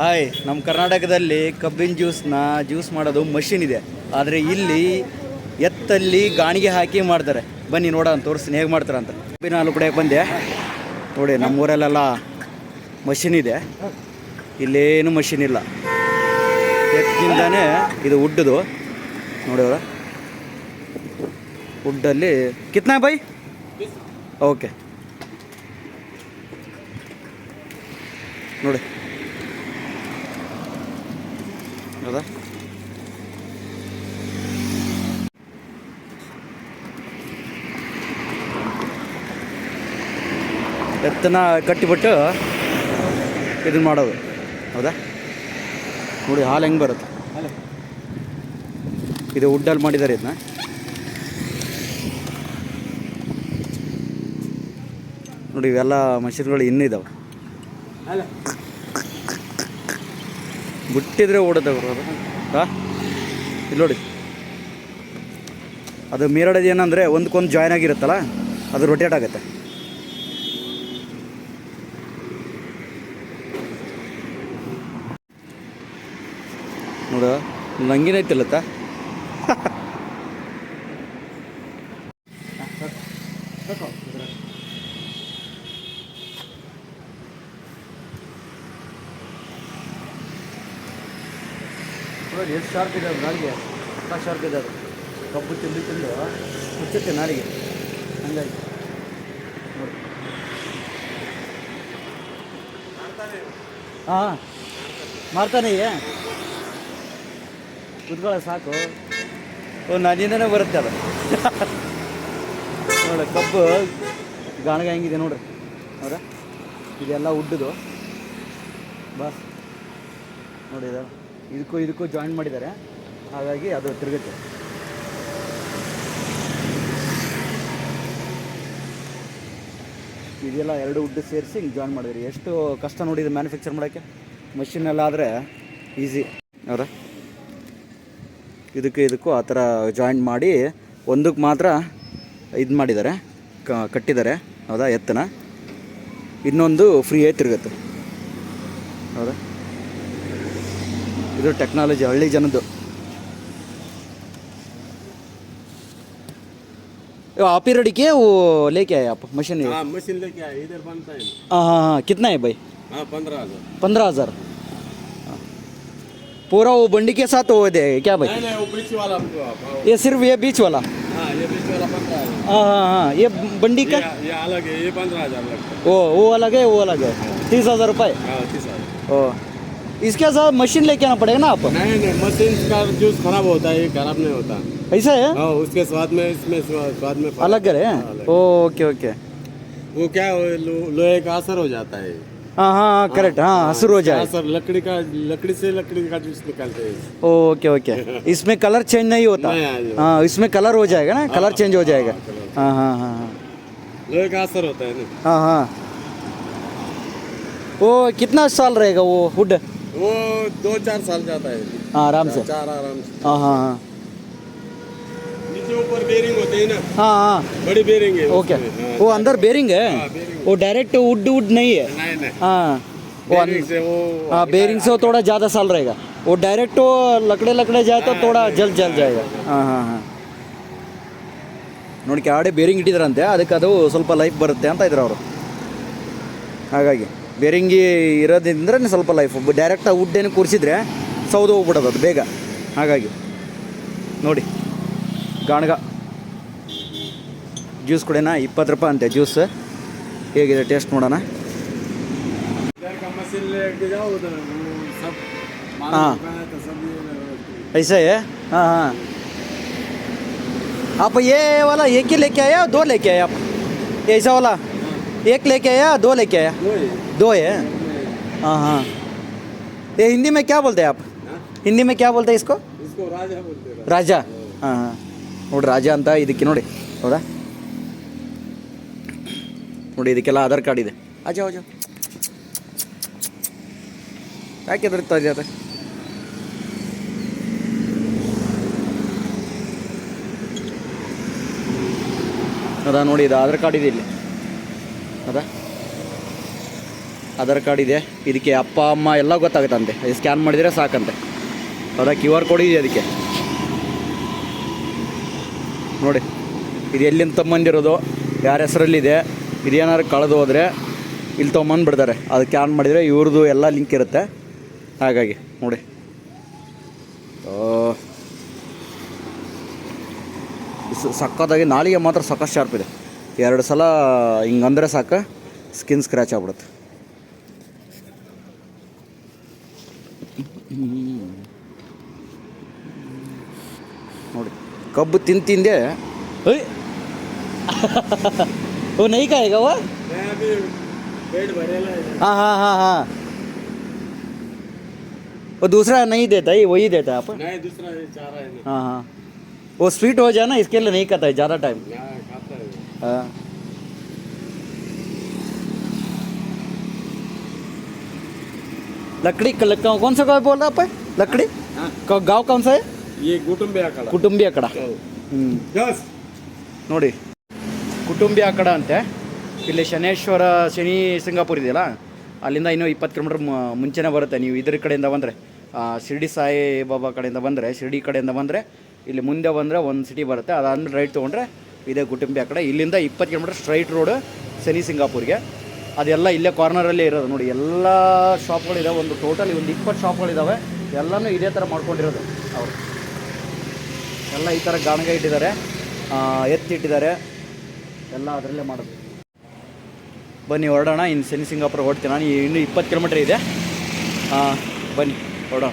Hi ನಮ್ಮ ಕರ್ನಾಟಕದಲ್ಲಿ ಕಬ್ಬಿನ ಜ್ಯೂಸ್ನ ಜ್ಯೂಸ್ ಮಾಡೋದು ಮಷಿನ್ ಇದೆ. ಆದರೆ ಇಲ್ಲಿ ಎತ್ತಲ್ಲಿ ಗಾಣಿಗೆ ಹಾಕಿ ಮಾಡ್ತಾರೆ. ಬನ್ನಿ ನೋಡೋಣ, ತೋರಿಸ್ತೀನಿ ಹೇಗೆ ಮಾಡ್ತಾರೆ ಅಂತ. ಕಬ್ಬಿನ ಹಾಲು ಕುಡಿಯೋಕೆ ಬಂದೆ. ನೋಡಿ, ನಮ್ಮೂರಲ್ಲೆಲ್ಲ ಮಷಿನ್ ಇದೆ. ಇಲ್ಲೇನು ಮಷಿನ್ ಇಲ್ಲ. ಎತ್ತಿಂದಾನೇ ಇದು ಉಡ್ಡದು. ನೋಡಿ ಉಡ್ಡಲ್ಲಿ ಕಿತ್ನಾ ಬೈ ಓಕೆ. ನೋಡಿ. ಹೌದಾ ಎತ್ತನ ಕಟ್ಟಿಬಿಟ್ಟು ಇದನ್ನ ಮಾಡೋದು. ಹೌದಾ? ನೋಡಿ ಹಾಲು ಹೆಂಗೆ ಬರುತ್ತೆ. ಇದು ವುಡ್ಡಲ್ಲಿ ಮಾಡಿದ್ದಾರೆ ಇದನ್ನ. ನೋಡಿ ಇವೆಲ್ಲ ಮಷೀನ್ಗಳು ಇನ್ನೂ ಇದಾವೆ ಬಿಟ್ಟಿದ್ರೆ ಓಡುತ್ತೆ ಗುರು ಅದು. ಹಾ? ಇಲ್ಲಿ ನೋಡಿ. ಅದು ಮೀರಾಡೋದು ಏನಂದರೆ ಒಂದಕ್ಕೊಂದು ಜಾಯ್ನ್ ಆಗಿರುತ್ತಲ್ಲ, ಅದು ರೊಟೇಟ್ ಆಗುತ್ತೆ. ನೋಡ ನಂಗಿನೈತಿಲ್ಲತ್ತ ನೋಡಿ, ಎಷ್ಟು ಶಾರ್ಪ್ ಇದೆ ಅದು ನಾಲಿಗೆ. ಎಲ್ಲ ಶಾರ್ಪ್ ಇದೆ ಅದು. ಕಬ್ಬು ತಿಂದು ತಿಂದು ಮುಚ್ಚುತ್ತೆ ನಾಲಿಗೆ. ಹಂಗಾಗಿ. ನೋಡಿ. ಹಾಂ ಮಾಡ್ತಾನೆ ಕುತ್ಕೊಳ್ಳೋ ಸಾಕು. ಓ ನಾನಿಂದನೇ ಬರುತ್ತೆ ಅದು. ನೋಡಿ, ಕಬ್ಬು ಗಾಣಗ ಹೆಂಗಿದೆ ನೋಡ್ರಿ ಹೌದಾ ಇದೆಲ್ಲ ಉಡ್ಡದು. ಬಸ್. ನೋಡಿ ಇದು. ಇದಕ್ಕೂ ಇದಕ್ಕೂ ಜಾಯಿನ್ ಮಾಡಿದ್ದಾರೆ. ಹಾಗಾಗಿ ಅದು ತಿರುಗುತ್ತೆ. ಇದೆಲ್ಲ ಎರಡು ಉಡ್ಡು ಸೇರಿಸಿ ಹಿಂಗೆ ಜಾಯಿನ್ ಮಾಡಿದ್ರಿ. ಎಷ್ಟು ಕಷ್ಟ ನೋಡಿ ಇದು ಮ್ಯಾನುಫ್ಯಾಕ್ಚರ್ ಮಾಡೋಕ್ಕೆ? ಮಷಿನಲ್ಲಾದರೆ ಈಸಿ ಹೌದಾ? ಇದಕ್ಕೆ ಇದಕ್ಕೂ ಆ ಥರ ಜಾಯಿನ್ ಮಾಡಿ ಒಂದಕ್ಕೆ ಮಾತ್ರ ಇದು ಮಾಡಿದ್ದಾರೆ. ಕಟ್ಟಿದ್ದಾರೆ. ಹೌದಾ? ಎತ್ತನ. ಇನ್ನೊಂದು ಫ್ರೀಯಾಗಿ ತಿರುಗುತ್ತೆ. ಹೌದಾ? ಇದು ಟೆಕ್ನಾಲಜಿ ಹಳ್ಳಿ ಜನದ್ದು आप ही रेडी किए वो लेके आए आप मशीन हाँ हाँ मशीन लेके आए इधर बनता है हाँ हाँ कितना है भाई हाँ पंद्रह हजार पंद्रह हज़ार पूरा वो बंडी के साथ वो दे क्या भाई नहीं नहीं वो बीच वाला आपको आप आओ। ये सिर्फ ये बीच वाला हाँ ये बीच वाला पंद्रह हजार हाँ हाँ हाँ ये बंडी का ये, ये अलग है ये पंद्रह हजार लगता है वो वो अलग है वो अलग है तीस हज़ार रुपये हाँ तीस हजार ओ इसके साथ मशीन लेके आना पड़ेगा ना आप? नहीं नहीं मशीन का जूस खराब होता है ये खराब नहीं होता। ऐसा है? हाँ उसके स्वाद में इसमें स्वाद में अलग है हाँ, ओके ओके। वो क्या है, लोहे का असर हो जाता है। हाँ हाँ हाँ करेक्ट हाँ हसुर हो जाए। असर लकड़ी का लकड़ी से लकड़ी का जूस निकालते हैं। Okay okay. इसमें कलर चेंज नहीं होता। हाँ इसमें कलर हो जाएगा ना? कलर चेंज हो जाएगा। हाँ हाँ हाँ हाँ। लोहे का असर होता है ना। हाँ हाँ। वो कितना साल रहेगा वो वुड वो दो चार साल जाता है हाँ आराम से चार आराम से हाँ हाँ हाँ नीचे ऊपर बेरिंग होते हैं ना हाँ हाँ बड़ी बेरिंग है ओके उसमें, हाँ, वो अंदर बेरिंग है हाँ, bearing। वो डायरेक्ट वुड वुड नहीं है नहीं नहीं हाँ वो अं- बेरिंग से वो हाँ बेरिंग से वो थोड़ा ज़्यादा साल रहेगा वो डायरेक्ट वो लकड़े लकड़े जाए तो थोड़ा जल्द जल जाएगा ಹಾಂ ಹಾಂ ಹಾಂ ನೋಡಿ ಕೆಳಗಡೆ ಬೇರಿಂಗ್ ಇಟ್ಟಿದ್ರಂತೆ ಅದಕ್ಕೆ ಅದು ಸ್ವಲ್ಪ ಲೈಫ್ ಬರುತ್ತೆ ಅಂತ ಇದ್ರು ಅವರು ಹಾಗಾಗಿ ಬೇರಿಂಗಿ ಇರೋದ್ರಿಂದ ಸ್ವಲ್ಪ ಲೈಫ್ ಡೈರೆಕ್ಟಾಗಿ ವುಡ್ ಏನು ಕೂರಿಸಿದ್ರೆ ಸೌದು ಹೋಗ್ಬಿಡೋದು ಅದು ಬೇಗ ಹಾಗಾಗಿ ನೋಡಿ ಗಾಣಗ ಜ್ಯೂಸ್ ಕುಡಿಯೋಣ ಇಪ್ಪತ್ತು ರೂಪಾಯಿ ಅಂತೆ ಜ್ಯೂಸ್ ಹೇಗಿದೆ ಟೇಸ್ಟ್ ನೋಡೋಣ इधर का मशीन लेके जाओ उधर वो सब माल हाँ। होता है तो सब ये ऐसा है हाँ हाँ आप ये वाला एक ही लेके आया दो लेके आया आप ऐसा वाला एक लेके आया दो लेके आया वो है दो है हाँ हाँ ये हिंदी में क्या बोलते हैं आप हाँ? हिंदी में क्या बोलते हैं इसको इसको राजा बोलते हैं ರಾಜ ಹಾಂ ಹಾಂ ನೋಡಿ ರಾಜ ಅಂತ ಇದಕ್ಕೆ ನೋಡಿ ಹೌದಾ ನೋಡಿ ಇದಕ್ಕೆಲ್ಲ ಆಧಾರ್ ಕಾರ್ಡ್ ಇದೆ ಅಜಾ ಅಜಾ ಯಾಕೆ ಎದುರ್ತಾ ಇದೆ ಅದಾ ನೋಡಿ ಇದು ಆಧಾರ್ ಕಾರ್ಡ್ ಇದೆ ಇಲ್ಲಿ ಅದಾ ಆಧಾರ್ ಕಾರ್ಡ್ ಇದೆ. ಇದಕ್ಕೆ ಅಪ್ಪ, ಅಮ್ಮ ಎಲ್ಲ ಗೊತ್ತಾಗುತ್ತಂತೆ. ಸ್ಕ್ಯಾನ್ ಮಾಡಿದರೆ ಸಾಕಂತೆ. ಅದರ ಕ್ಯೂ ಆರ್ ಕೋಡ್ ಇದೆ ಅದಕ್ಕೆ? ನೋಡಿ. ಇದು ಎಲ್ಲಿಂದ ತಮ್ಮಂದಿರೋದು? ಯಾರ ಹೆಸರಲ್ಲಿದೆ? ಇದೇನಾದ್ರು ಕಳೆದು ಹೋದರೆ ಇಲ್ಲಿ ತೊಗೊಂಬಂದು ಬಿಡ್ತಾರೆ. ಅದು ಕ್ಯಾನ್ ಮಾಡಿದರೆ ಇವ್ರದ್ದು ಎಲ್ಲ ಲಿಂಕ್ ಇರುತ್ತೆ. ಹಾಗಾಗಿ, ನೋಡಿ. ಸಕ್ಕತ್ತಾಗಿ ನಾಳಿಗೆ ಮಾತ್ರ ಸಖತ್ ಶಾರ್ಪ್ ಇದೆ. ಎರಡು ಸಲ ಹಿಂಗಂದ್ರೆ ಸಾಕು, ಸ್ಕಿನ್ ಸ್ಕ್ರ್ಯಾಚ್ ಆಗ್ಬಿಡುತ್ತೆ. ನೋಡಿ ಕಬ್ಬು ತಿಂದು ತಿಂದೆ ಓಯ್ ಓ ನೈಕ ಈಗವ मैं अभी पेट भरेला है हाँ हाँ हाँ हाँ वो दूसरा नहीं देता ये वही देता है आप नहीं दूसरा ये चारा है ना हाँ हाँ वो स्वीट हो जाए ना इसके लिए नहीं खाता है ज़्यादा टाइम यहाँ खाता है लकड़ी का लग- कौन सा गाँव बोल रहा आप लकड़ी हाँ क- गाँव कौन सा है ये कुटुंबे आकड़ा ಕುಟುಂಬಿ ಅಕಡ ಹ್ಞೂ यस ನೋಡಿ ಕುಟುಂಬಿ ಅಕಡ ಅಂತೆ ಇಲ್ಲಿ ಶನೇಶ್ವರ ಶನಿ ಸಿಂಗಾಪುರ್ ಇದೆಯಲ್ಲ ಅಲ್ಲಿಂದ ಇನ್ನೂ ಇಪ್ಪತ್ತು ಕಿಲೋಮೀಟ್ರ್ ಮುಂಚೆನೇ ಬರುತ್ತೆ ನೀವು ಇದ್ರ ಕಡೆಯಿಂದ ಬಂದರೆ ಶಿರ್ಡಿ ಸಾಯಿ ಬಾಬಾ ಕಡೆಯಿಂದ ಬಂದರೆ ಶಿರ್ಡಿ ಕಡೆಯಿಂದ ಬಂದರೆ ಇಲ್ಲಿ ಮುಂದೆ ಬಂದರೆ ಒಂದು ಸಿಟಿ ಬರುತ್ತೆ ಅದಾದ್ಮೇಲೆ ರೈಟ್ ತೊಗೊಂಡ್ರೆ ಇದೇ ಕುಟುಂಬಿ ಆ ಕಡೆ ಇಲ್ಲಿಂದ ಇಪ್ಪತ್ತು ಕಿಲೋಮೀಟ್ರ್ ಸ್ಟ್ರೈಟ್ ರೋಡ್ ಶನಿ ಸಿಂಗಾಪುರ್ಗೆ ಅದೆಲ್ಲ ಇಲ್ಲೇ ಕಾರ್ನರಲ್ಲೇ ಇರೋದು. ನೋಡಿ, ಎಲ್ಲ ಶಾಪ್ಗಳಿದಾವೆ. ಒಂದು ಟೋಟಲ್ ಒಂದು ಇಪ್ಪತ್ತು ಶಾಪ್ಗಳಿದ್ದಾವೆ ಎಲ್ಲನೂ ಇದೇ ಥರ ಮಾಡ್ಕೊಂಡಿರೋದು ಅವರು. ಎಲ್ಲ ಈ ಥರ ಗಾಣಗ ಇಟ್ಟಿದ್ದಾರೆ. ಎತ್ತಿಟ್ಟಿದ್ದಾರೆ. ಎಲ್ಲ ಅದರಲ್ಲೇ ಮಾಡೋದು. ಬನ್ನಿ, ಹೊರಡೋಣ. ಇನ್ನು ಶನಿ ಸಿಂಗಾಪುರ ಹೊಡ್ತೀನಿ ನಾನು. ಇನ್ನೂ ಇಪ್ಪತ್ತು ಕಿಲೋಮೀಟ್ರ್ ಇದೆ. ಬನ್ನಿ, ಹೊರಡೋಣ.